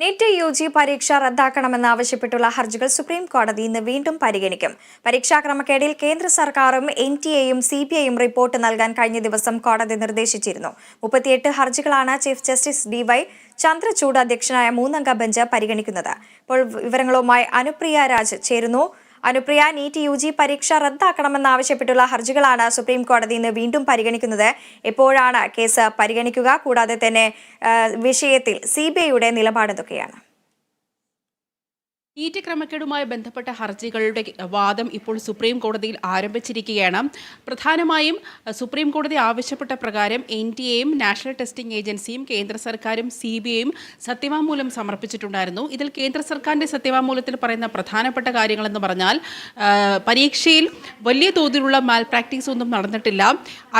NEET U G പരീക്ഷ റദ്ദാക്കണമെന്ന് ആവശ്യപ്പെട്ടുള്ള ഹർജികൾ സുപ്രീം കോടതി ഇന്ന് വീണ്ടും പരിഗണിക്കും. പരീക്ഷാക്രമക്കേടിൽ കേന്ദ്ര സർക്കാരും എൻ ടി എയും സി ബി ഐയും റിപ്പോർട്ട് നൽകാൻ കഴിഞ്ഞ ദിവസം കോടതി നിർദ്ദേശിച്ചിരുന്നു. മുപ്പത്തിയെട്ട് ഹർജികളാണ് chief justice D Y Chandrachud അധ്യക്ഷനായ മൂന്നംഗ ബെഞ്ച് പരിഗണിക്കുന്നത്. ഇപ്പോൾ വിവരങ്ങളുമായി അനുപ്രിയ രാജ് ചേരുന്നു. അനുപ്രിയ നീറ്റ് യു ജി പരീക്ഷ റദ്ദാക്കണമെന്നാവശ്യപ്പെട്ടുള്ള ഹർജികളാണ് സുപ്രീം കോടതി ഇന്ന് വീണ്ടും പരിഗണിക്കുന്നത്. എപ്പോഴാണ് കേസ് പരിഗണിക്കുക? കൂടാതെ തന്നെ വിഷയത്തിൽ സി ബി ഐയുടെ നിലപാട് എന്തൊക്കെയാണ്? നീറ്റ് ക്രമക്കേടുമായി ബന്ധപ്പെട്ട ഹർജികളുടെ വാദം ഇപ്പോൾ സുപ്രീം കോടതിയിൽ ആരംഭിച്ചിരിക്കുകയാണ്. പ്രധാനമായും സുപ്രീം കോടതി ആവശ്യപ്പെട്ട പ്രകാരം എൻ ടി എയും നാഷണൽ ടെസ്റ്റിംഗ് ഏജൻസിയും കേന്ദ്ര സർക്കാരും സി ബി ഐയും സത്യവാങ്മൂലം സമർപ്പിച്ചിട്ടുണ്ടായിരുന്നു. ഇതിൽ കേന്ദ്ര സർക്കാരിന്റെ സത്യവാങ്മൂലത്തിൽ പറയുന്ന പ്രധാനപ്പെട്ട കാര്യങ്ങളെന്ന് പറഞ്ഞാൽ പരീക്ഷയിൽ വലിയ തോതിലുള്ള മാൽ പ്രാക്ടീസ് ഒന്നും നടന്നിട്ടില്ല.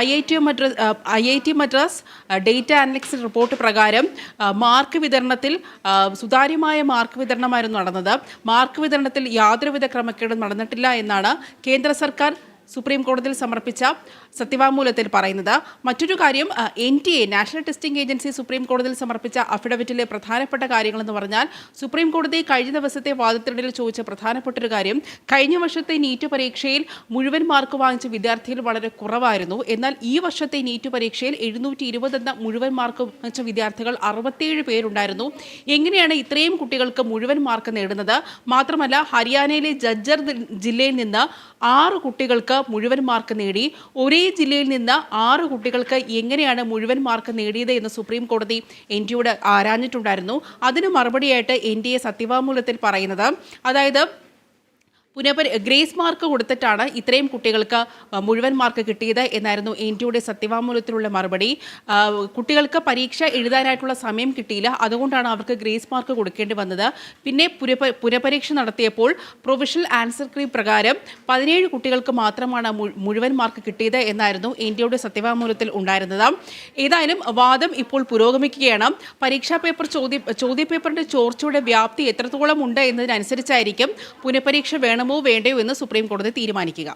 I I T Madras I I T Madras data analytics report പ്രകാരം മാർക്ക് വിതരണത്തിൽ സുതാര്യമായ മാർക്ക് വിതരണമായിരുന്നു നടന്നത്. മാർക്ക് വിതരണത്തിൽ യാതൊരുവിധ ക്രമക്കേടും നടന്നിട്ടില്ല എന്നാണ് കേന്ദ്ര സർക്കാർ സുപ്രീം കോടതിയിൽ സമർപ്പിച്ച സത്യവാങ്മൂലത്തിൽ പറയുന്നത് മറ്റൊരു കാര്യം N T A national testing agency supreme കോടതിയിൽ സമർപ്പിച്ച അഫിഡവിറ്റിലെ പ്രധാനപ്പെട്ട കാര്യങ്ങളെന്ന് പറഞ്ഞാൽ സുപ്രീം കോടതി കഴിഞ്ഞ ദിവസത്തെ വാദത്തിനിടയിൽ ചോദിച്ച പ്രധാനപ്പെട്ട ഒരു കാര്യം കഴിഞ്ഞ വർഷത്തെ നീറ്റ് പരീക്ഷയിൽ മുഴുവൻ മാർക്ക് വാങ്ങിച്ച വിദ്യാർത്ഥികൾ വളരെ കുറവായിരുന്നു. എന്നാൽ ഈ വർഷത്തെ നീറ്റ് പരീക്ഷയിൽ എഴുന്നൂറ്റി ഇരുപത് എന്ന മുഴുവൻ മാർക്ക് വാങ്ങിച്ച വിദ്യാർത്ഥികൾ അറുപത്തിയേഴ് പേരുണ്ടായിരുന്നു. എങ്ങനെയാണ് ഇത്രയും കുട്ടികൾക്ക് മുഴുവൻ മാർക്ക് നേടുന്നത്? മാത്രമല്ല ഹരിയാനയിലെ ജജ്ജർ ജില്ലയിൽ നിന്ന് ആറ് കുട്ടികൾക്ക് മുഴുവൻ മാർക്ക് നേടി. ഒരേ ജില്ലയിൽ നിന്ന് ആറ് കുട്ടികൾക്ക് എങ്ങനെയാണ് മുഴുവൻ മാർക്ക് നേടിയത് എന്ന് സുപ്രീം കോടതി എൻ ഡിയോട് ആരാഞ്ഞിട്ടുണ്ടായിരുന്നു. അതിന് മറുപടിയായിട്ട് എൻ ഡി എ സത്യവാങ്മൂലത്തിൽ പറയുന്നത്. അതായത് പുനപരി ഗ്രേസ് മാർക്ക് കൊടുത്തിട്ടാണ് ഇത്രയും കുട്ടികൾക്ക് മുഴുവൻ മാർക്ക് കിട്ടിയത് എന്നായിരുന്നു എൻ ടിയുടെ സത്യവാങ്മൂലത്തിലുള്ള മറുപടി. കുട്ടികൾക്ക് പരീക്ഷ എഴുതാനായിട്ടുള്ള സമയം കിട്ടിയില്ല. അതുകൊണ്ടാണ് അവർക്ക് ഗ്രേസ് മാർക്ക് കൊടുക്കേണ്ടി വന്നത്. പിന്നെ പുനപ പുനപരീക്ഷ നടത്തിയപ്പോൾ പ്രൊവിഷണൽ ആൻസർ ക്രീ പ്രകാരം പതിനേഴ് കുട്ടികൾക്ക് മാത്രമാണ് മുഴുവൻ മാർക്ക് കിട്ടിയത് എന്നായിരുന്നു എൻ ടിയുടെ സത്യവാങ്മൂലത്തിൽ ഉണ്ടായിരുന്നത്. ഏതായാലും വാദം ഇപ്പോൾ പുരോഗമിക്കുകയാണ്. പരീക്ഷാ പേപ്പർ ചോദ്യ ചോദ്യപേപ്പറിന്റെ ചോർച്ചയുടെ വ്യാപ്തി എത്രത്തോളം ഉണ്ട് എന്നതിനനുസരിച്ചായിരിക്കും പുനഃപരീക്ഷ വേണമോ വേണ്ടയോ എന്ന് സുപ്രീം കോടതി തീരുമാനിക്കുക.